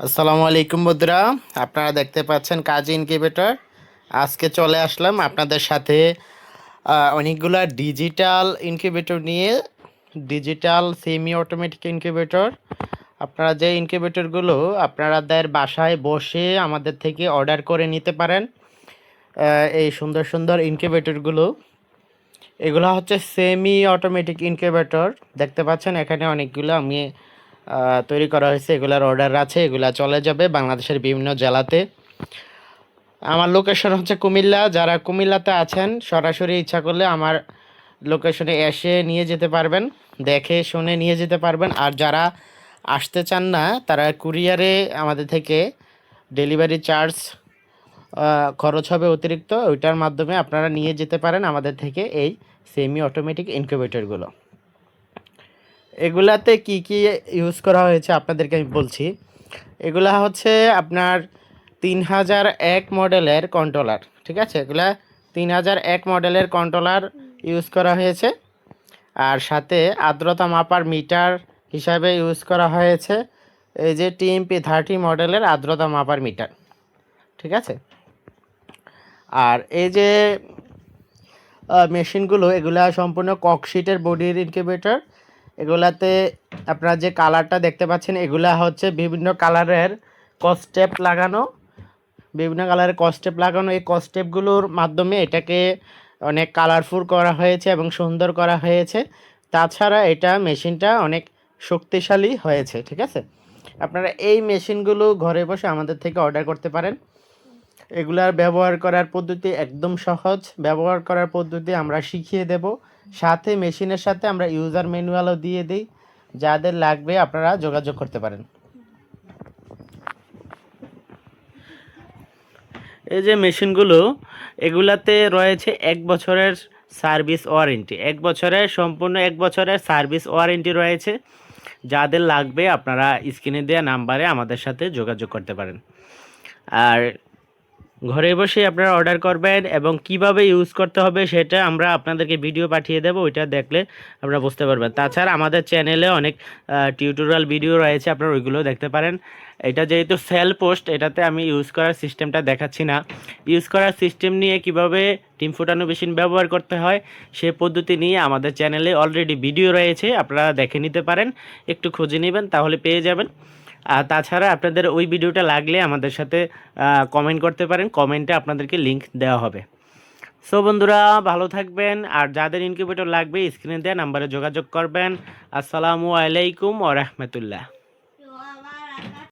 আসসালামু আলাইকুম বন্ধুরা। আপনারা দেখতে পাচ্ছেন কাজ ইনকিউবেটর আজকে চলে আসলাম আপনাদের সাথে অনেকগুলা ডিজিটাল ইনকিউবেটর নিয়ে। ডিজিটাল সেমি অটোমেটিক ইনকিউবেটর আপনারা যে ইনকিউবেটরগুলো আপনাদের বাসায় বসে আমাদের থেকে অর্ডার করে নিতে পারেন এই সুন্দর সুন্দর ইনকিউবেটরগুলো এগুলো হচ্ছে সেমি অটোমেটিক ইনকিউবেটর দেখতে পাচ্ছেন এখানে অনেকগুলো আমি তৈরি করা হয়েছে, এগুলার অর্ডার আছে, এগুলা চলে যাবে বাংলাদেশের বিভিন্ন জেলাতে। আমার লোকেশন হচ্ছে কুমিল্লা, যারা কুমিল্লাতে আছেন, সরাসরি ইচ্ছা করলে আমার লোকেশনে এসে নিয়ে যেতে পারবেন, দেখে শুনে নিয়ে যেতে পারবেন। আর যারা আসতে চান না, তারা কুরিয়ারে আমাদের থেকে ডেলিভারি চার্জ খরচ হবে অতিরিক্ত। ওইটার মাধ্যমে আপনারা নিয়ে যেতে পারেন আমাদের থেকে এই সেমি অটোমেটিক ইনকিউবেটরগুলো এগুলাতে কি কি ইউজ করা হয়েছে আপনাদেরকে আমি বলছি। এগুলা হচ্ছে আপনার তিন হাজার এক মডেলের কন্ট্রোলার ঠিক আছে? এগুলা তিন হাজার এক মডেলের কন্ট্রোলার ইউজ করা হয়েছে। আর সাথে আর্দ্রতা মাপার মিটার হিসাবে ইউজ করা হয়েছে। এই যে টিএমপি থার্টি মডেলের আর্দ্রতা মাপার মিটার ঠিক আছে? আর এই যে মেশিনগুলো এগুলা সম্পূর্ণ ককশিটের বডির ইনকিউবেটর এগুলাতে আপনারা যে কালারটা দেখতে পাচ্ছেন, এগুলা হচ্ছে বিভিন্ন কালারের কস্টেপ লাগানো। বিভিন্ন কালারের কস্টেপ লাগানো। এই কস্টেপগুলোর মাধ্যমে এটাকে অনেক কালারফুল করা হয়েছে এবং সুন্দর করা হয়েছে। তাছাড়া এটা মেশিনটা অনেক শক্তিশালী হয়েছে, ঠিক আছে? আপনারা এই মেশিনগুলো ঘরে বসে আমাদের থেকে অর্ডার করতে পারেন। এগুলার ব্যবহার করার পদ্ধতি একদম সহজ। ব্যবহার করার পদ্ধতি আমরা শিখিয়ে দেব। সাথে মেশিনের সাথে আমরা ইউজার ম্যানুয়ালও দিয়ে দিই, যাদের লাগবে আপনারা যোগাযোগ করতে পারেন। এই যে মেশিনগুলো, এগুলাতে রয়েছে এক বছরের সার্ভিস ওয়ারেন্টি। এক বছরের, সম্পূর্ণ এক বছরের সার্ভিস ওয়ারেন্টি রয়েছে। যাদের লাগবে আপনারা স্ক্রিনে দেওয়া নাম্বারে আমাদের সাথে যোগাযোগ করতে পারেন। আর ঘরে বসে আপনারা অর্ডার করবেন এবং কীভাবে ইউজ করতে হবে সেটা আমরা আপনাদেরকে ভিডিও পাঠিয়ে দেবো, ওইটা দেখলে আপনারা বুঝতে পারবেন। তাছাড়া আমাদের চ্যানেলে অনেক টিউটোরিয়াল ভিডিও রয়েছে, আপনারা ওইগুলো দেখতে পারেন। এটা যেহেতু সেল পোস্ট এটাতে আমি ইউজ করার সিস্টেমটা দেখাচ্ছি না। ইউজ করার সিস্টেম নিয়ে কীভাবে টিম ফুটানো মেশিন ব্যবহার করতে হয়, সে পদ্ধতি নিয়ে আমাদের চ্যানেলে অলরেডি ভিডিও রয়েছে, আপনারা দেখে নিতে পারেন। একটু খুঁজে নেবেন, তাহলে পেয়ে যাবেন। তাছাড়া আপনাদের ওই ভিডিওটা লাগলে আমাদের সাথে কমেন্ট করতে পারেন। কমেন্টে আপনাদেরকে লিঙ্ক দেওয়া হবে। সো বন্ধুরা, ভালো থাকবেন। আর যাদের ইনকিউবেটর লাগবে স্ক্রিনে দেওয়া নাম্বারে যোগাযোগ করবেন। আসসালামু আলাইকুম ও রহমতুল্লাহ।